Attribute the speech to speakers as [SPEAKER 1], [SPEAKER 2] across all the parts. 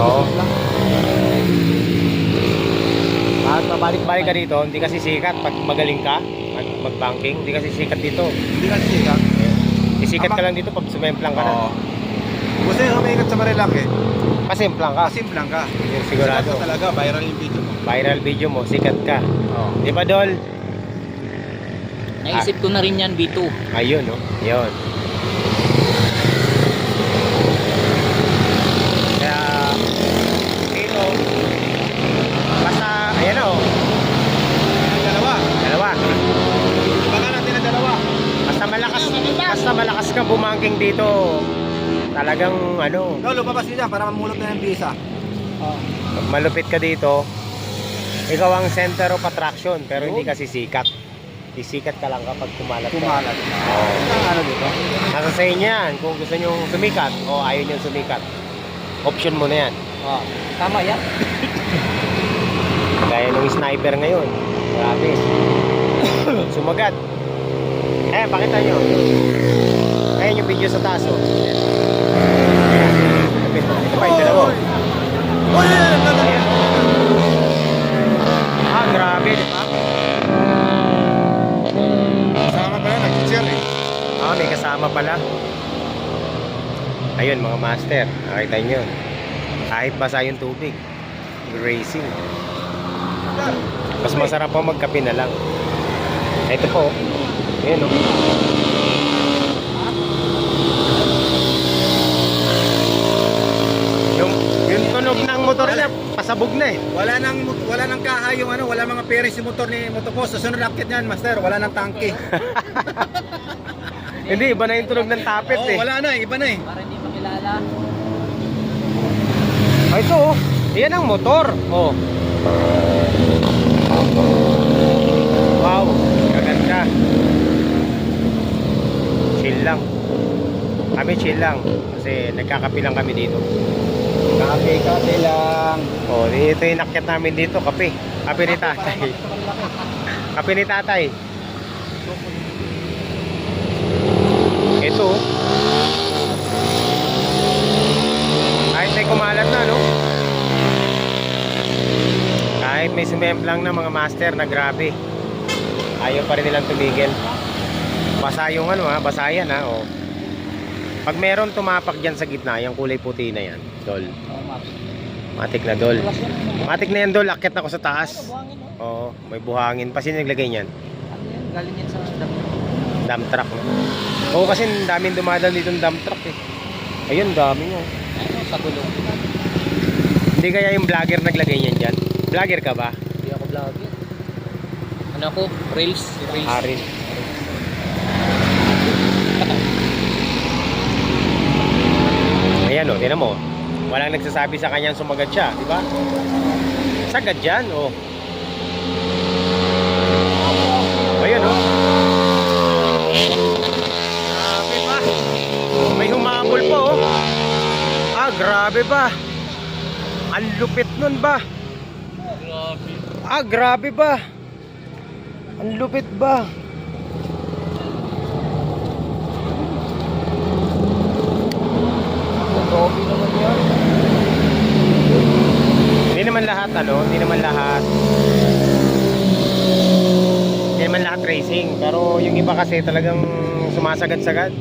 [SPEAKER 1] Oo. At pabalik-balik ka dito, hindi kasi sikat pag magaling ka, mag mag-banking, hindi kasi sikat dito.
[SPEAKER 2] Hindi kasi sikat.
[SPEAKER 1] Isikat ka
[SPEAKER 2] Tama.
[SPEAKER 1] lang dito pag sumemplang ka na.
[SPEAKER 2] Oo. Gusto nyo umiingat sa Marilake.
[SPEAKER 1] Pasemplang ka.
[SPEAKER 2] Kasim lang ka.
[SPEAKER 1] Yung sigurado.
[SPEAKER 2] Sikat ka talaga, viral yung video mo.
[SPEAKER 1] Viral video mo, sikat ka.
[SPEAKER 2] Oo.
[SPEAKER 1] Di ba, Dol?
[SPEAKER 3] Naisip ko na rin yan, B2.
[SPEAKER 1] Ayun, no? Yun. Kaya, dito, basta, ayan o,
[SPEAKER 2] Ang dalawa.
[SPEAKER 1] dalawa.
[SPEAKER 2] Baka natin ang dalawa.
[SPEAKER 1] Basta malakas, basta malakas ka bumangking dito, talagang, ano,
[SPEAKER 2] No, lumabas nyo dyan para mamulot na yung visa.
[SPEAKER 1] pag malupit ka dito, ikaw ang center of attraction, pero hindi kasi sikat. Sisikat ka lang kapag kumalat ka.
[SPEAKER 2] Kumalat.
[SPEAKER 1] Oo.
[SPEAKER 2] Ang ano dito?
[SPEAKER 1] Nasa sa inyo yan, kung gusto nyo sumikat o ayaw nyo sumikat. Option mo na yan.
[SPEAKER 3] Oh, tama yan.
[SPEAKER 1] Gaya nung sniper ngayon. Grabe. Sumagat. Eh, pakita nyo. Ayan yung video sa taas, oh. Ito pa yung dalawa. Ayan. Ah, grabe, di ba?
[SPEAKER 2] Sama pala, nag-share eh.
[SPEAKER 1] Ah, may kasama pala. Ayun, mga master. Nakita nyo. Kahit basa yung tubig. Racing. Mas masarap pa magkape na lang. Ito po. Ayan, oh. Yung, yung tunog ng motor niya, pasabog na eh.
[SPEAKER 2] Wala nang wala nang kaha yung ano, wala mga peris yung motor ni Motopos. Susunod akit niyan, master, wala nang tangke.
[SPEAKER 1] Hindi, iba na yung tunog ng tapet
[SPEAKER 2] Oo,
[SPEAKER 1] eh.
[SPEAKER 2] wala na, iba na eh.
[SPEAKER 3] Para hindi makilala.
[SPEAKER 1] Ah, ito oh. Yan ang motor. Oh. Wow, kaganda. Chill lang. Kami chill lang kasi nagkakape lang kami dito.
[SPEAKER 2] Kape, kape lang.
[SPEAKER 1] Oh, ito yung nakyat namin dito, kape. Kape ni tatay. kape ni tatay. Ito. Kahit may kumalat na, no? Kahit may sumemplang na mga master na grabe. Ayaw pa rin nilang tumigil. Basa yung ano ha, basa yan ha, oh. Pag meron tumapak dyan sa gitna, yung kulay puti na yan, dol. Matik na dol. Matik na yan dol, akit ako sa taas.
[SPEAKER 3] Oh.
[SPEAKER 1] Oo, may buhangin. Pa sino naglagay niyan?
[SPEAKER 3] Yan? Galing yan sa dam.
[SPEAKER 1] Dump truck. No? Oo, kasi daming dumadaan dito ng dump truck eh. Ayun, dami nyo.
[SPEAKER 3] Ano, sa gulong.
[SPEAKER 1] Hindi kaya yung vlogger naglagay niyan dyan? Vlogger ka ba?
[SPEAKER 3] Hindi ako vlogger. Ano ako? Rails. Rails.
[SPEAKER 1] Harin. Ayan o, tinan mo. Walang nagsasabi sa kanyang sumagat siya, di ba? Sagad dyan, o. Ayan o. Grabe pa. May humabol pa o. Ah, grabe ba? Ang lupit nun ba?
[SPEAKER 3] Grabe.
[SPEAKER 1] Ah, grabe ba? Ang lupit ba?
[SPEAKER 3] Grabe naman yan.
[SPEAKER 1] Hindi naman lahat ano, hindi naman lahat. Hindi naman lahat racing, pero yung iba kasi talagang sumasagad-sagad.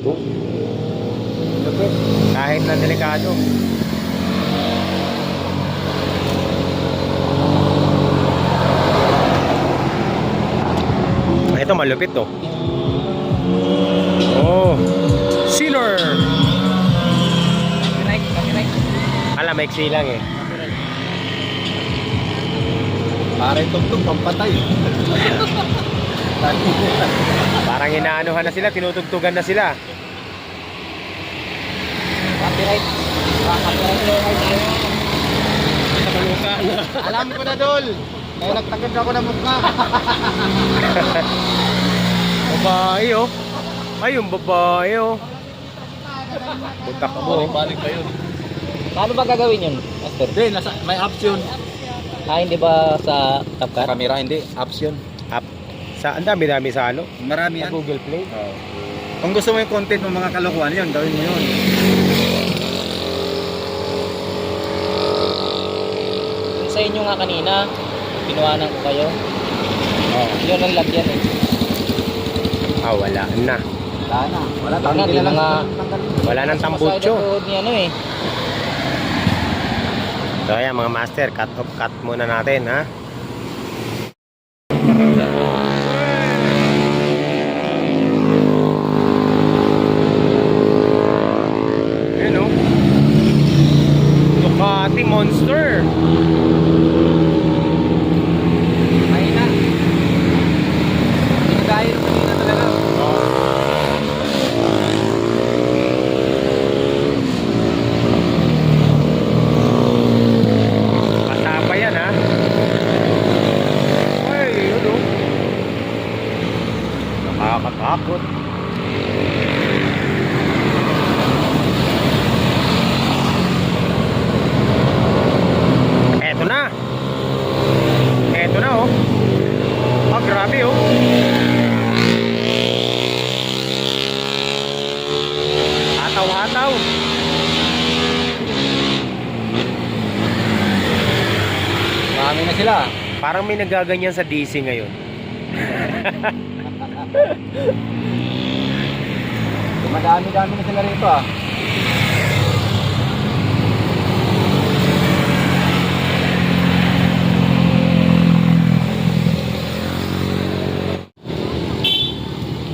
[SPEAKER 1] Kahit na delikado. Ito malupit to. Oh. Sinner. Maiksi lang eh.
[SPEAKER 3] Copyright.
[SPEAKER 2] Para tugtog, pampatay.
[SPEAKER 1] Parang inaanuhan na sila, tinutugtugan na sila.
[SPEAKER 3] Copyright. Copyright.
[SPEAKER 2] Alam ko na, Dol. Kaya nagtagad ako ng mukha.
[SPEAKER 1] Babae oh. Ay, yung babae oh. Butak mo.
[SPEAKER 2] Balik pa yun.
[SPEAKER 3] Paano ba gagawin yun, Master?
[SPEAKER 2] Hindi, nasa, may option.
[SPEAKER 3] Ah, hindi ba sa Top Car?
[SPEAKER 2] Camera, hindi. Option.
[SPEAKER 1] Up. Sa, ang dami-dami sa ano?
[SPEAKER 2] Marami
[SPEAKER 1] Sa
[SPEAKER 2] yan.
[SPEAKER 1] Google Play.
[SPEAKER 2] Oo. Kung gusto mo yung content ng mga kalokohan yun, gawin mo yun.
[SPEAKER 3] sa inyo nga kanina, pinuwanan ko kayo.
[SPEAKER 1] Oh.
[SPEAKER 3] Yun ang lagyan eh.
[SPEAKER 1] Ah, wala na.
[SPEAKER 2] Wala na. Wala
[SPEAKER 3] Wala na, mga...
[SPEAKER 1] Wala nang
[SPEAKER 3] Masaya
[SPEAKER 1] tambutso.
[SPEAKER 3] na ni ano eh.
[SPEAKER 1] So ayan mga master, cut off cut muna natin ha. Ayan o. Ducati Monster.
[SPEAKER 2] Ayun na. Pinagaya nung kanina talaga.
[SPEAKER 1] Matapa yan ha. Ay, yun o. Nakakatakot. Eto na. Eto na oh. Ah, grabe oh. Hataw-hataw.
[SPEAKER 2] Marami na sila.
[SPEAKER 1] Parang may nagaganyan sa DC ngayon.
[SPEAKER 2] Madami-dami na sila rito ah.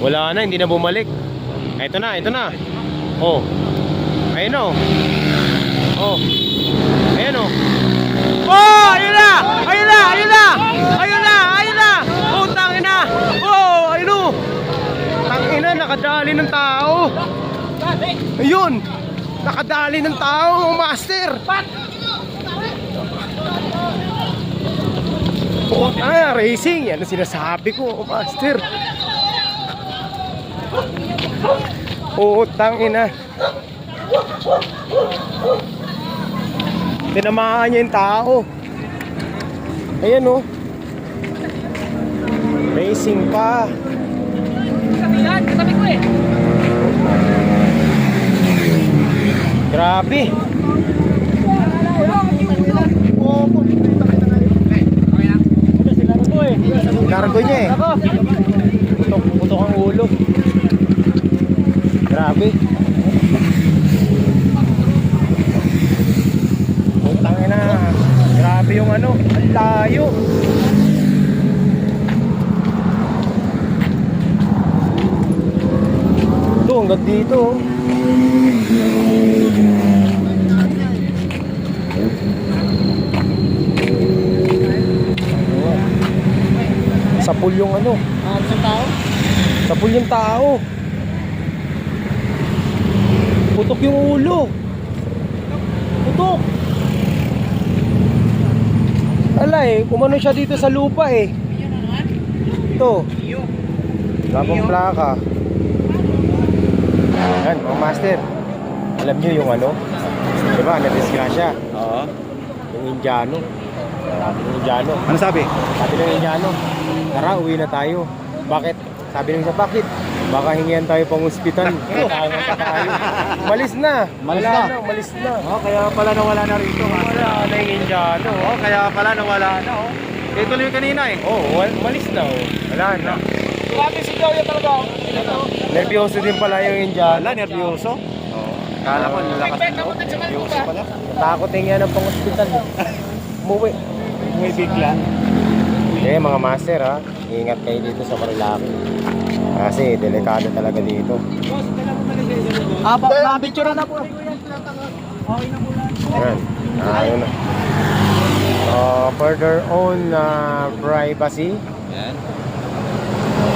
[SPEAKER 1] Wala na, hindi na bumalik. Ito na, ito na. Oh. Ayun oh. Oh. Ayun oh. Oh, ayun na! Ayun na! Ayun na! Ayun na! Ayun na! Oh, tangin na! Oh, ayun oh. Tangin na, nakadali ng tao. Ayun! Nakadali ng tao, mga master. Oh, ah, racing. Yan ang sinasabi ko, master. Utang ina. Tinamaan niya yung tao. Ayan oh. Racing pa. Grabe. Cargo niya eh. Putok, putok ang ulo. Grabe. Putang ina. Grabe yung ano, ang layo. Ito, hanggang dito. oh. Sa pool yung ano,
[SPEAKER 3] Ah, isang tao?
[SPEAKER 1] sa pool yung tao. Putok yung ulo. Putok. Ala eh, kumano siya dito sa lupa eh. Ito. Bagong plaka. Yan, mga master. Alam niyo yung ano? Di ba, na-disgrasya.
[SPEAKER 2] Oo.
[SPEAKER 1] Yung Indiano. Sabi ng Indiano.
[SPEAKER 2] Ano sabi?
[SPEAKER 1] Sabi ng Indiano, tara, uwi na tayo. Bakit? Sabi ng isa, bakit? Baka hingihan tayo pang ospital. Tama pa tayo. Malis na.
[SPEAKER 2] Malis
[SPEAKER 1] Wala
[SPEAKER 2] na.
[SPEAKER 1] Malis na.
[SPEAKER 2] Oh, kaya pala nawala na rito.
[SPEAKER 1] Wala na yung Indiano.
[SPEAKER 2] Oh, kaya pala nawala na oh. Ito lang yung kanina eh.
[SPEAKER 1] Oh, wal- malis na oh. Wala na.
[SPEAKER 3] Grabe si Joey talaga.
[SPEAKER 1] Nervyoso din pala yung Indiano.
[SPEAKER 2] Wala, nervyoso. Oo. Kala ko, lalakas na loob. Nervyoso pala.
[SPEAKER 1] Takot yung yan ang pang ospital. Umuwi.
[SPEAKER 2] May bigla.
[SPEAKER 1] Eh mga master ha, ingat kayo dito sa Marilaki. Kasi delikado talaga dito.
[SPEAKER 3] Ah, pa, na-picture na po.
[SPEAKER 1] Ayan. Ah, na. Uh, for their own uh, privacy,
[SPEAKER 2] Yan.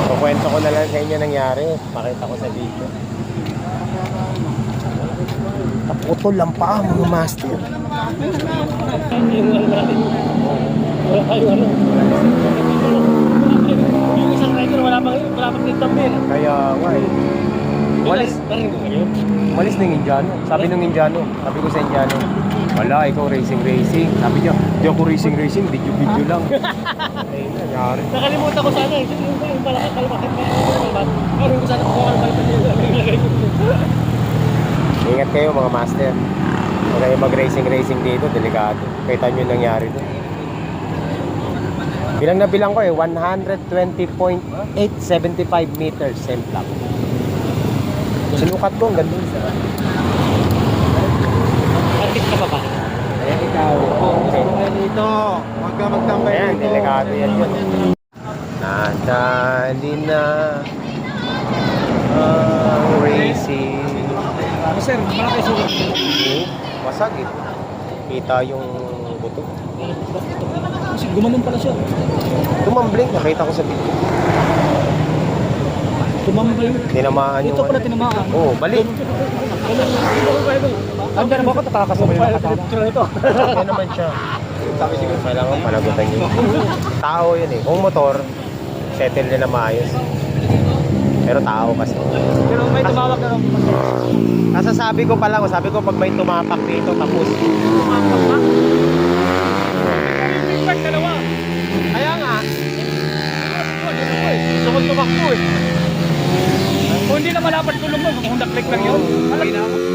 [SPEAKER 1] kukwento ko na lang sa inyo nangyari. Pakita ko sa video. Naputol lang pa mga master.
[SPEAKER 3] Wala kayo ano. Rider wala pa wala pa kitap eh.
[SPEAKER 1] Kaya
[SPEAKER 3] mo yun?
[SPEAKER 1] walis ng Indiano. Sabi ng Indiano, sabi ko sa Indiano, wala, ikaw racing racing. Sabi niya, di ako racing racing, video video lang. Ayun, nangyari.
[SPEAKER 3] Nakalimutan ko sana eh. Yung yung pala kalmakin ko. Pero ko sana kung kalmakin ko.
[SPEAKER 1] Ingat kayo mga master. Huwag kayo mag-racing-racing dito, delikado. Kita nyo yung nangyari doon. Bilang na bilang ko eh, 120.875 meters same block. Sinukat ko, ang ganda.
[SPEAKER 3] Artist ka pa ba?
[SPEAKER 1] Eh, ikaw.
[SPEAKER 2] Dito, huwag ka magtambay
[SPEAKER 1] Ayan,
[SPEAKER 2] dito.
[SPEAKER 1] delikado yan yun. Nadali na ang racing.
[SPEAKER 3] Sir, malaki sulit.
[SPEAKER 1] Wasag eh. Kita yung buto.
[SPEAKER 3] Kasi gumanon pala siya.
[SPEAKER 1] Tumambling, nakita ko sa video.
[SPEAKER 3] Tumambling.
[SPEAKER 1] Tinamaan yung...
[SPEAKER 3] Ito pala tinamaan.
[SPEAKER 1] Oo, oh, balik.
[SPEAKER 3] Hanggang ba ako nakakasabay na katana? Ito.
[SPEAKER 1] Kaya naman siya. Sabi siguro, kailangan panagutan niyo. Tao yun eh. Kung motor, settle nila maayos. Pero tao kasi.
[SPEAKER 3] Pero may tumawag na.
[SPEAKER 1] Kasasabi ko pa lang, sabi ko pag may tumapak dito, tapos.
[SPEAKER 3] Impact dalawa.
[SPEAKER 1] Kaya nga,
[SPEAKER 3] Gusto ko tumakbo eh. Kung hindi na malapad tulong mo, kung daklik lang yun. Alam.